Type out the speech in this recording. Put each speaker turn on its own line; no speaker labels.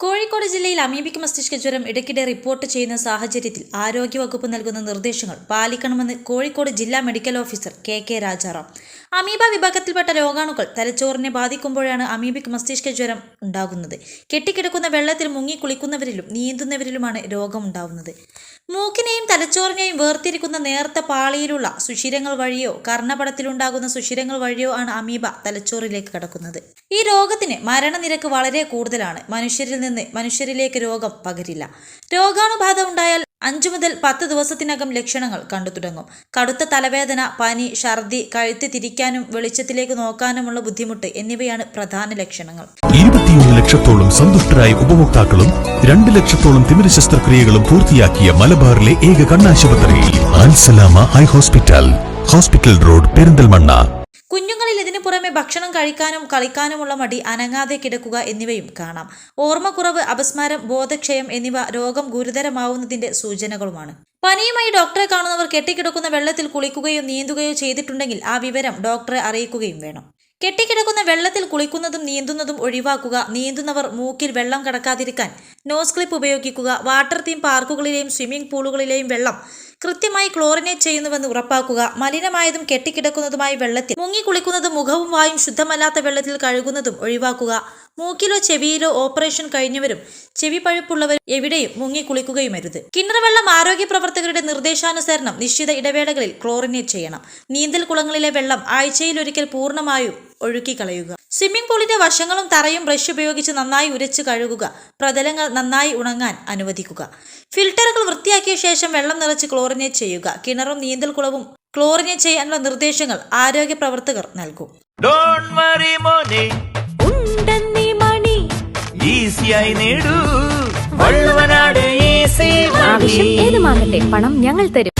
കോഴിക്കോട് ജില്ലയിൽ അമീബിക് മസ്തിഷ്ക ജ്വരം ഇടയ്ക്കിടെ റിപ്പോർട്ട് ചെയ്യുന്ന സാഹചര്യത്തിൽ ആരോഗ്യവകുപ്പ് നൽകുന്ന നിർദ്ദേശങ്ങൾ പാലിക്കണമെന്ന് കോഴിക്കോട് ജില്ലാ medical officer K K Rajaram. Amoeba വിഭാഗത്തിൽപ്പെട്ട രോഗാണുക്കൾ തലച്ചോറിനെ ബാധിക്കുമ്പോഴാണ് അമീബിക് മസ്തിഷ്ക ജ്വരം ഉണ്ടാകുന്നത്. കെട്ടിക്കിടക്കുന്ന വെള്ളത്തിൽ മുങ്ങി കുളിക്കുന്നവരിലും നീന്തുന്നവരിലുമാണ് രോഗം ഉണ്ടാവുന്നത് മൂക്കിനെയും തലച്ചോറിനെയും വേർതിരിക്കുന്ന നേർത്ത പാളിയിലുള്ള സുഷിരങ്ങൾ വഴിയോ കർണപടത്തിലുണ്ടാകുന്ന സുഷിരങ്ങൾ വഴിയോ ആണ് അമീബ തലച്ചോറിലേക്ക് കടക്കുന്നത്. ഈ രോഗത്തിന് മരണനിരക്ക് വളരെ കൂടുതലാണ്. മനുഷ്യരിൽ നിന്ന് മനുഷ്യരിലേക്ക് രോഗം പകരില്ല. രോഗാണുബാധ ഉണ്ടായാൽ അഞ്ചു മുതൽ പത്ത് ദിവസത്തിനകം ലക്ഷണങ്ങൾ കണ്ടു തുടങ്ങും. കടുത്ത തലവേദന പനി ഛർദി കഴുത്ത് തിരിക്കാനും വെളിച്ചത്തിലേക്ക് നോക്കാനുമുള്ള ബുദ്ധിമുട്ട് എന്നിവയാണ് പ്രധാന ലക്ഷണങ്ങൾ.
ഇരുപത്തിയൊന്ന് ലക്ഷത്തോളം സന്തുഷ്ടരായ ഉപഭോക്താക്കളും രണ്ട് ലക്ഷത്തോളം തിമിര ശസ്ത്രക്രിയകളും പൂർത്തിയാക്കിയ മലബാറിലെ ഏക കണ്ണാശുപത്രി Alsalama eye hospital. Hospital road Perinthalmanna.
പുറമെ ഭക്ഷണം കഴിക്കാനും കളിക്കാനുമുള്ള മടി അനങ്ങാതെ കിടക്കുക എന്നിവയും കാണാം. ഓർമ്മക്കുറവ് അപസ്മാരം ബോധക്ഷയം എന്നിവ രോഗം ഗുരുതരമാവുന്നതിന്റെ സൂചനകളുമാണ്. പനിയുമായി ഡോക്ടറെ കാണുന്നവർ കെട്ടിക്കിടക്കുന്ന വെള്ളത്തിൽ കുളിക്കുകയോ നീന്തുകയോ ചെയ്തിട്ടുണ്ടെങ്കിൽ ആ വിവരം ഡോക്ടറെ അറിയിക്കുകയും വേണം. കെട്ടിക്കിടക്കുന്ന വെള്ളത്തിൽ കുളിക്കുന്നതും നീന്തുന്നതും ഒഴിവാക്കുക നീന്തുന്നവർ മൂക്കിൽ വെള്ളം കടക്കാതിരിക്കാൻ നോസ് ക്ലിപ്പ് ഉപയോഗിക്കുക വാട്ടർ തീം പാർക്കുകളിലെയും സ്വിമ്മിംഗ് പൂളുകളിലെയും വെള്ളം കൃത്യമായി ക്ലോറിനേറ്റ് ചെയ്യുന്നുവെന്ന് ഉറപ്പാക്കുക. മലിനമായതും കെട്ടിക്കിടക്കുന്നതുമായ വെള്ളത്തിൽ മുങ്ങി കുളിക്കുന്നതും മുഖവും വായും ശുദ്ധമല്ലാത്ത വെള്ളത്തിൽ കഴുകുന്നതും ഒഴിവാക്കുക. മൂക്കിലോ ചെവിയിലോ ഓപ്പറേഷൻ കഴിഞ്ഞവരും ചെവി പഴുപ്പുള്ളവരും എവിടെയും മുങ്ങി കുളിക്കുകയും അരുത് കിണർവെള്ളം ആരോഗ്യ പ്രവർത്തകരുടെ നിർദ്ദേശാനുസരണം നിശ്ചിത ഇടവേളകളിൽ ക്ലോറിനേറ്റ് ചെയ്യണം. നീന്തൽ കുളങ്ങളിലെ വെള്ളം ആഴ്ചയിലൊരിക്കൽ പൂർണമായും ഒഴുക്കിക്കളയുക. സ്വിമ്മിംഗ് പൂളിന്റെ വശങ്ങളും തറയും ബ്രഷ് ഉപയോഗിച്ച് നന്നായി ഉരച്ച് കഴുകുക. പ്രതലങ്ങൾ നന്നായി ഉണങ്ങാൻ അനുവദിക്കുക. ഫിൽട്ടറുകൾ വൃത്തിയാക്കിയ ശേഷം വെള്ളം നിറച്ച് ക്ലോറിനേറ്റ് ചെയ്യുക. കിണറും നീന്തൽക്കുളവും ക്ലോറിനേറ്റ് ചെയ്യാനുള്ള നിർദ്ദേശങ്ങൾ ആരോഗ്യ പ്രവർത്തകർ നൽകും.
ഡോണ്ട് വറി മോനെ.
ഉണ്ടെന്നീ മണി.
ഈസിയായി നേടൂ. വള്ളുവനാട് ഈസി
ആവശ്യം ഏതുമാകട്ടെ പണം ഞങ്ങൾ തരും.